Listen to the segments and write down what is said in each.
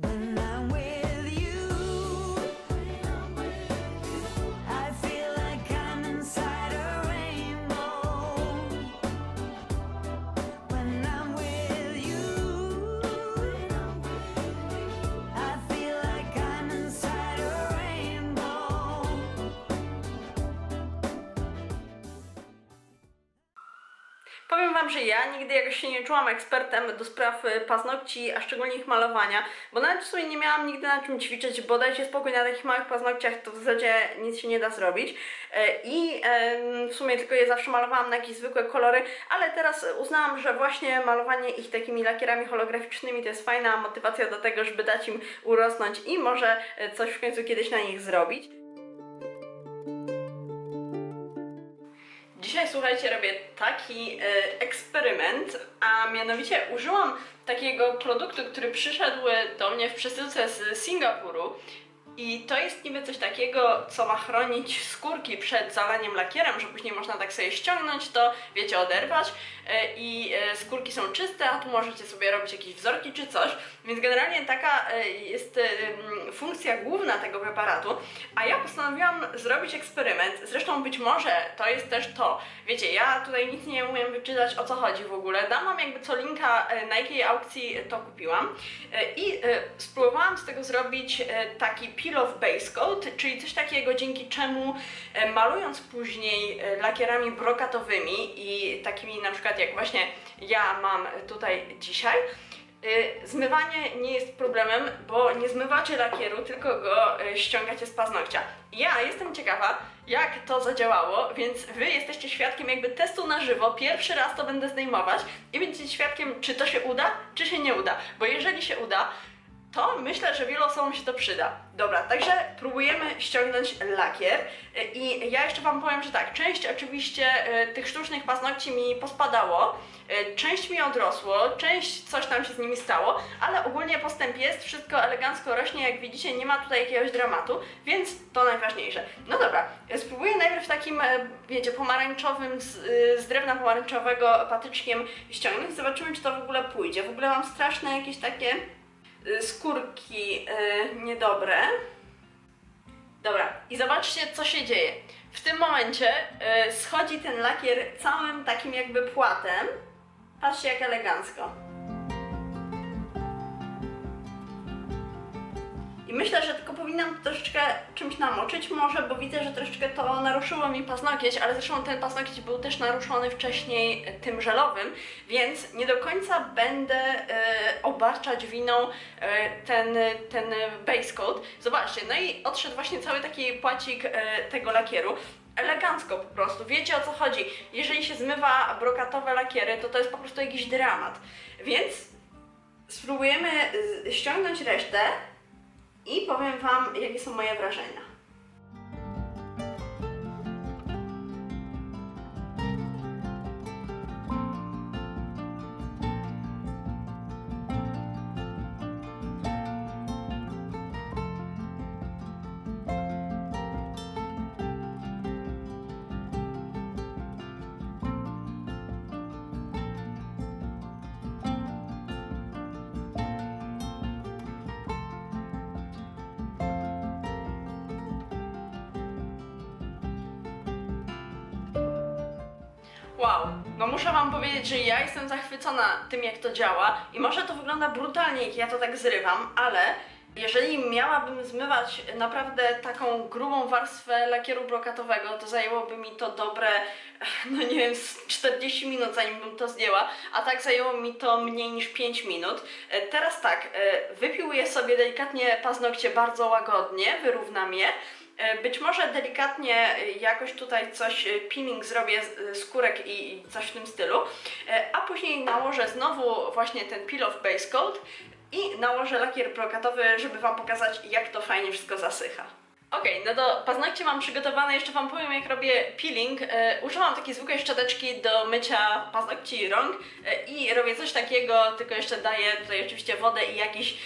When I'm Że ja nigdy jakoś się nie czułam ekspertem do spraw y, paznokci, a szczególnie ich malowania, bo nawet w sumie nie miałam nigdy na czym ćwiczyć, bo dajcie spokój, na takich małych paznokciach to w zasadzie nic się nie da zrobić. E, I w sumie tylko je zawsze malowałam na jakieś zwykłe kolory, ale teraz uznałam, że właśnie malowanie ich takimi lakierami holograficznymi to jest fajna motywacja do tego, żeby dać im urosnąć i może e, coś w końcu kiedyś na nich zrobić. Dzisiaj słuchajcie, robię taki e, eksperyment, a mianowicie użyłam takiego produktu, który przyszedł do mnie w przesyłce z Singapuru. I to jest niby coś takiego, co ma chronić skórki przed zalaniem lakierem, że później można tak sobie ściągnąć to, wiecie, oderwać e, i e, skórki są czyste, a tu możecie sobie robić jakieś wzorki czy coś. Więc generalnie taka jest główna tego preparatu. A ja postanowiłam zrobić eksperyment. Zresztą być może to jest też to. Wiecie, ja tutaj nic nie umiem wyczytać o co chodzi w ogóle. Dam wam jakby co linka e, na jakiej aukcji to kupiłam. E, I e, spróbowałam z tego zrobić taki peel off base coat, czyli coś takiego, dzięki czemu malując później lakierami brokatowymi i takimi na przykład jak właśnie ja mam tutaj dzisiaj, Zmywanie nie jest problemem, bo nie zmywacie lakieru, tylko go y, ściągacie z paznokcia. Ja jestem ciekawa, jak to zadziałało, więc wy jesteście świadkiem jakby testu na żywo. Pierwszy raz to będę zdejmować i będziecie świadkiem, czy to się uda, czy się nie uda. Bo jeżeli się uda, to myślę, że wielu osobom się to przyda. Dobra, także próbujemy ściągnąć lakier i ja jeszcze Wam powiem, że tak, część oczywiście y, tych sztucznych paznokci mi pospadało, y, część mi odrosło, część coś tam się z nimi stało, ale ogólnie postęp jest, wszystko elegancko rośnie, jak widzicie, nie ma tutaj jakiegoś dramatu, więc to najważniejsze. No dobra, spróbuję najpierw takim, y, wiecie, pomarańczowym, z, z drewna pomarańczowego patyczkiem ściągnąć, zobaczymy, czy to w ogóle pójdzie. W ogóle mam straszne jakieś takie skórki y, niedobre. Dobra, i zobaczcie, co się dzieje. W tym momencie y, schodzi ten lakier całym takim jakby płatem. Patrzcie, jak elegancko. Myślę, że tylko powinnam troszeczkę czymś namoczyć może, bo widzę, że troszeczkę to naruszyło mi paznokieć, ale zresztą ten paznokieć był też naruszony wcześniej tym żelowym, więc nie do końca będę e, obarczać winą e, ten, ten base coat. Zobaczcie, no i odszedł właśnie cały taki płacik e, tego lakieru. Elegancko po prostu, wiecie o co chodzi. Jeżeli się zmywa brokatowe lakiery, to to jest po prostu jakiś dramat. Więc spróbujemy ściągnąć resztę i powiem Wam, jakie są moje wrażenia. Wow, no muszę wam powiedzieć, że ja jestem zachwycona tym, jak to działa i może to wygląda brutalnie, jak ja to tak zrywam, ale jeżeli miałabym zmywać naprawdę taką grubą warstwę lakieru brokatowego, to zajęłoby mi to dobre, no nie wiem, z 40 minut zanim bym to zdjęła, a tak zajęło mi to mniej niż 5 minut. E, Teraz tak, e, wypiłuję sobie delikatnie paznokcie bardzo łagodnie, wyrównam je, Być może delikatnie e, jakoś tutaj coś e, peeling zrobię e, skórek i coś w tym stylu, E, a później nałożę znowu właśnie ten peel off base coat i nałożę lakier brokatowy, żeby Wam pokazać jak to fajnie wszystko zasycha. Okej, no to paznokcie mam przygotowane, jeszcze Wam powiem jak robię peeling. E, używam takiej zwykłej szczoteczki do mycia paznokci i rąk e, i robię coś takiego, tylko jeszcze daję tutaj oczywiście wodę i jakiś,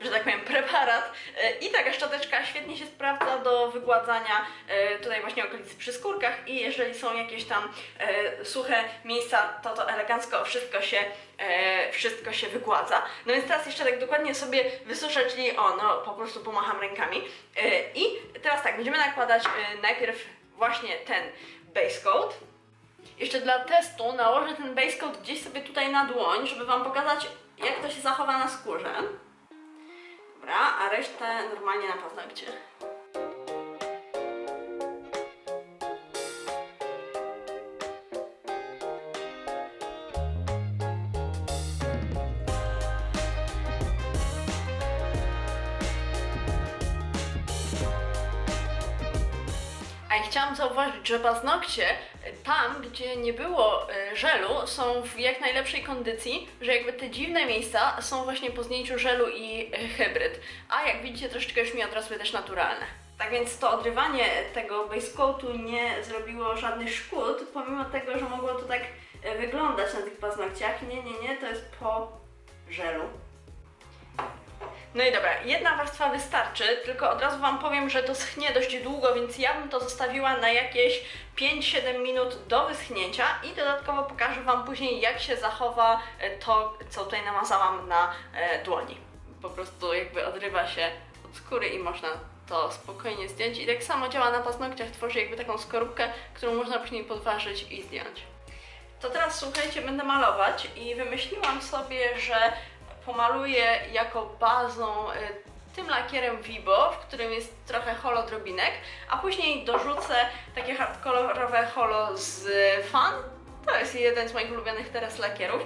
e, że tak powiem, preparat. E, I taka szczoteczka świetnie się sprawdza do do wygładzania e, tutaj właśnie okolicy przy skórkach i jeżeli są jakieś tam e, suche miejsca, to to elegancko wszystko się, e, wszystko się wygładza. No więc teraz jeszcze tak dokładnie sobie wysuszę, czyli o, no po prostu pomacham rękami. E, I teraz tak, będziemy nakładać e, najpierw właśnie ten base coat. Jeszcze dla testu nałożę ten base coat gdzieś sobie tutaj na dłoń, żeby Wam pokazać, jak to się zachowa na skórze. Dobra, a resztę normalnie na paznokcie. Ja chciałam zauważyć, że paznokcie e, tam, gdzie nie było e, żelu, są w jak najlepszej kondycji, że jakby te dziwne miejsca są właśnie po zdjęciu żelu i e, hybryd. A jak widzicie, troszeczkę już mi odrasły też naturalne. Tak więc to odrywanie tego base coatu nie zrobiło żadnych szkód, pomimo tego, że mogło to tak wyglądać na tych paznokciach. Nie, nie, nie, to jest po żelu. No i dobra, jedna warstwa wystarczy, tylko od razu Wam powiem, że to schnie dość długo, więc ja bym to zostawiła na jakieś 5-7 minut do wyschnięcia i dodatkowo pokażę Wam później, jak się zachowa e, to, co tutaj namazałam na e, dłoni. Po prostu jakby odrywa się od skóry i można to spokojnie zdjąć i tak samo działa na paznokciach, tworzy jakby taką skorupkę, którą można później podważyć i zdjąć. To teraz słuchajcie, będę malować i wymyśliłam sobie, że pomaluję jako bazą y, tym lakierem Vibo, w którym jest trochę holodrobinek, a później dorzucę takie hardkolorowe holo z Fan. To jest jeden z moich ulubionych teraz lakierów.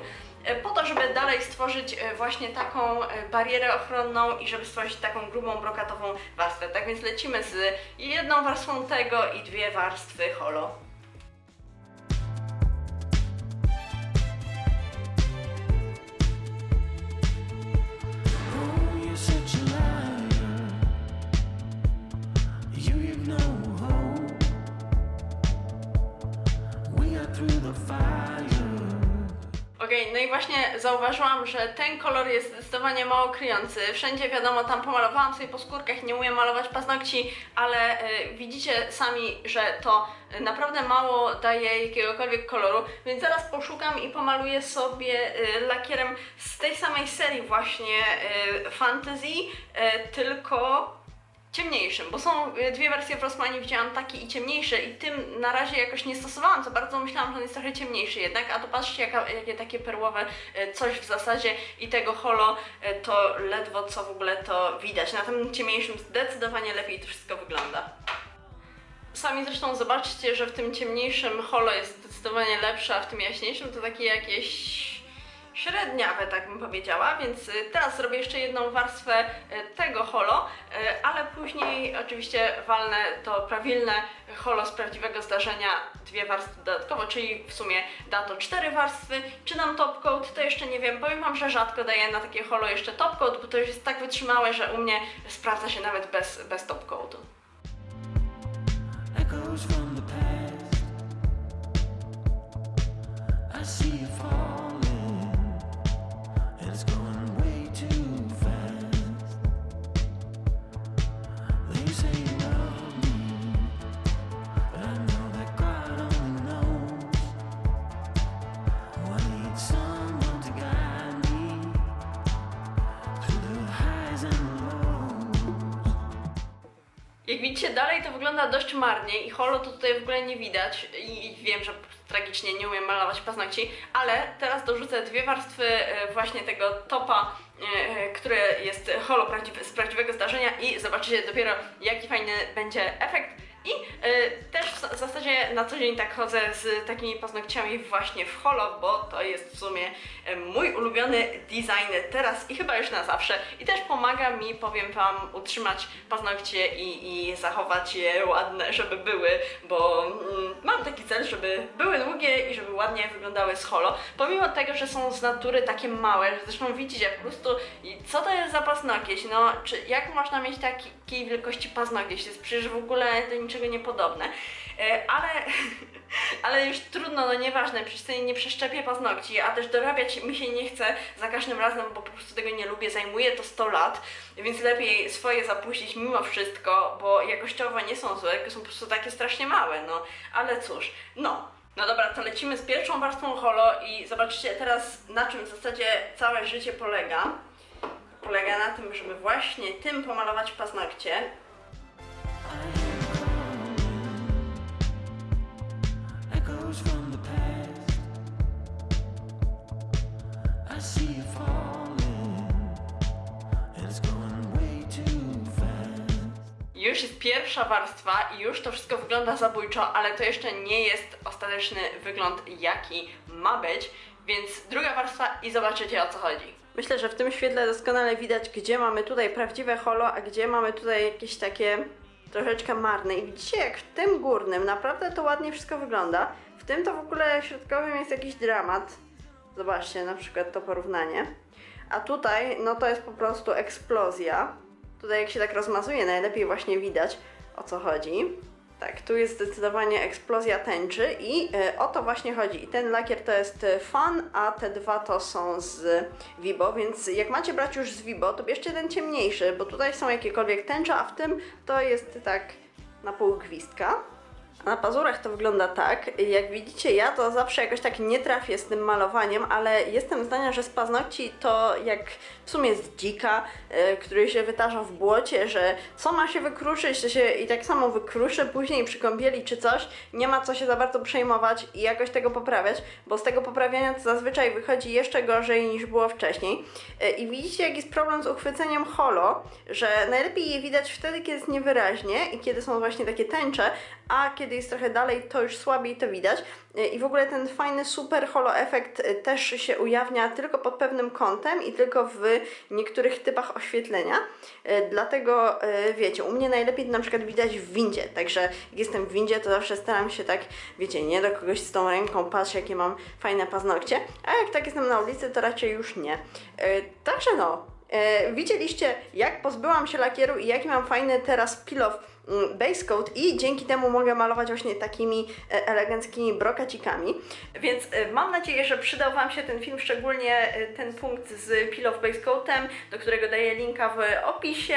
y, Po to, żeby dalej stworzyć y, właśnie taką barierę ochronną i żeby stworzyć taką grubą brokatową warstwę. Tak więc lecimy z jedną warstwą tego i dwie warstwy holo. Zauważyłam, że ten kolor jest zdecydowanie mało kryjący. Wszędzie wiadomo, tam pomalowałam sobie po skórkach, nie umiem malować paznokci, ale y, widzicie sami, że to naprawdę mało daje jakiegokolwiek koloru, więc zaraz poszukam i pomaluję sobie y, lakierem z tej samej serii właśnie y, Fantasy, y, tylko ciemniejszym, bo są y, dwie wersje w Rossmanie, widziałam taki i ciemniejszy i tym na razie jakoś nie stosowałam za bardzo, myślałam, że on jest trochę ciemniejszy jednak, a to patrzcie jaka, jakie takie perłowe y, coś w zasadzie i tego holo y, to ledwo co w ogóle to widać. Na tym ciemniejszym zdecydowanie lepiej to wszystko wygląda. Sami zresztą zobaczcie, że w tym ciemniejszym holo jest zdecydowanie lepsze, a w tym jaśniejszym to takie jakieś średniawe, tak bym powiedziała, więc y, teraz zrobię jeszcze jedną warstwę y, tego holo, y, ale później oczywiście walnę to prawilne holo z prawdziwego zdarzenia, dwie warstwy dodatkowo, czyli w sumie da to cztery warstwy. Czy dam top coat, to jeszcze nie wiem, powiem Wam, że rzadko daję na takie holo jeszcze top coat, bo to już jest tak wytrzymałe, że u mnie sprawdza się nawet bez, bez top coatu. Echoes from the past. I see you falling, widzicie, dalej to wygląda dość marnie i holo to tutaj w ogóle nie widać i wiem, że tragicznie nie umiem malować paznokci, ale teraz dorzucę dwie warstwy e, właśnie tego topa, e, które jest holo z prawdziwego zdarzenia i zobaczycie dopiero jaki fajny będzie efekt. I e, też w za- w zasadzie na co dzień tak chodzę z takimi paznokciami właśnie w holo, bo to jest w sumie e, mój ulubiony design teraz i chyba już na zawsze. I też pomaga mi, powiem Wam, utrzymać paznokcie i, i zachować je ładne, żeby były, bo mm, taki cel, żeby były długie i żeby ładnie wyglądały z holo. Pomimo tego, że są z natury takie małe, zresztą widzicie po prostu, co to jest za paznokieć? No, czy jak można mieć takiej wielkości paznokieć? To jest przecież w ogóle niczym niczego niepodobne. E, Ale, ale już trudno, no nieważne, przecież sobie nie przeszczepię paznokci, a też dorabiać mi się nie chce za każdym razem, bo po prostu tego nie lubię, zajmuje to 100 lat, więc lepiej swoje zapuścić mimo wszystko, bo jakościowo nie są złe, tylko są po prostu takie strasznie małe, no. Ale cóż, no. No dobra, to lecimy z pierwszą warstwą holo i zobaczcie teraz na czym w zasadzie całe życie polega. Polega na tym, żeby właśnie tym pomalować paznokcie. Już jest pierwsza warstwa i już to wszystko wygląda zabójczo, ale to jeszcze nie jest ostateczny wygląd, jaki ma być, więc druga warstwa i zobaczycie o co chodzi. Myślę, że w tym świetle doskonale widać, gdzie mamy tutaj prawdziwe holo, a gdzie mamy tutaj jakieś takie troszeczkę marne. I widzicie, jak w tym górnym naprawdę to ładnie wszystko wygląda. W tym to w ogóle środkowym jest jakiś dramat. Zobaczcie na przykład to porównanie. A tutaj, no to jest po prostu eksplozja. Tutaj jak się tak rozmazuje, najlepiej właśnie widać o co chodzi. Tak, tu jest zdecydowanie eksplozja tęczy i e, o to właśnie chodzi. I ten lakier to jest e, Fan, a te dwa to są z Vibo, więc jak macie brać już z Vibo, to bierzcie ten ciemniejszy, bo tutaj są jakiekolwiek tęcze, a w tym to jest tak na pół gwizdka. Na pazurach to wygląda tak. Jak widzicie, ja to zawsze jakoś tak nie trafię z tym malowaniem, ale jestem zdania, że z paznokci to jak w sumie z dzika, e, który się wytarza w błocie, że co ma się wykruszyć, to się i tak samo wykruszy później przy kąpieli czy coś. Nie ma co się za bardzo przejmować i jakoś tego poprawiać, bo z tego poprawiania to zazwyczaj wychodzi jeszcze gorzej niż było wcześniej. E, I widzicie, jaki jest problem z uchwyceniem holo, że najlepiej je widać wtedy, kiedy jest niewyraźnie i kiedy są właśnie takie tęcze, a kiedy jest trochę dalej, to już słabiej to widać. E, I w ogóle ten fajny super holo efekt e, też się ujawnia tylko pod pewnym kątem i tylko w niektórych typach oświetlenia. E, Dlatego wiecie, u mnie najlepiej to na przykład widać w windzie. Także jak jestem w windzie, to zawsze staram się tak, wiecie, nie do kogoś z tą ręką patrzeć, jakie mam fajne paznokcie. A jak tak jestem na ulicy, to raczej już nie. Także no, widzieliście, jak pozbyłam się lakieru i jaki mam fajny teraz peel-off mm, base coat i dzięki temu mogę malować właśnie takimi e, eleganckimi brokacikami. Więc e, mam nadzieję, że przydał Wam się ten film, szczególnie e, ten punkt z peel-off base coatem, do którego daję linka w opisie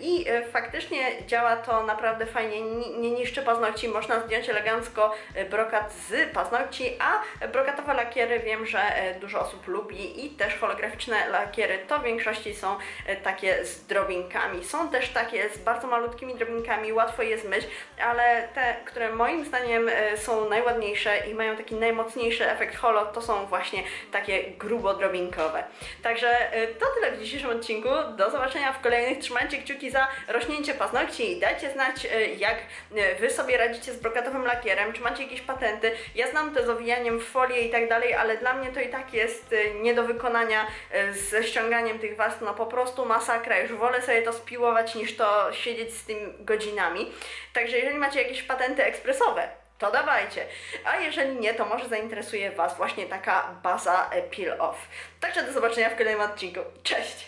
i faktycznie działa to naprawdę fajnie, ni- nie niszczy paznokci, można zdjąć elegancko brokat z paznokci, a brokatowe lakiery wiem, że dużo osób lubi i też holograficzne lakiery to w większości są takie z drobinkami. Są też takie z bardzo malutkimi drobinkami, łatwo je zmyć, ale te, które moim zdaniem e, są najładniejsze i mają taki najmocniejszy efekt holo, to są właśnie takie grubo drobinkowe. Także e, to tyle w dzisiejszym odcinku. Do zobaczenia w kolejnych. Trzymajcie kciuki za rośnięcie paznokci i dajcie znać, e, jak Wy sobie radzicie z brokatowym lakierem, czy macie jakieś patenty. Ja znam to z owijaniem w folię i tak dalej, ale dla mnie to i tak jest nie do wykonania ze ściąganiem tych warstw, no po prostu masakra. Już wolę sobie to spiłować niż to siedzieć z tym godzinami. Także jeżeli macie jakieś patenty ekspresowe, to dawajcie. A jeżeli nie, to może zainteresuje Was właśnie taka baza e, peel off. Także do zobaczenia w kolejnym odcinku. Cześć!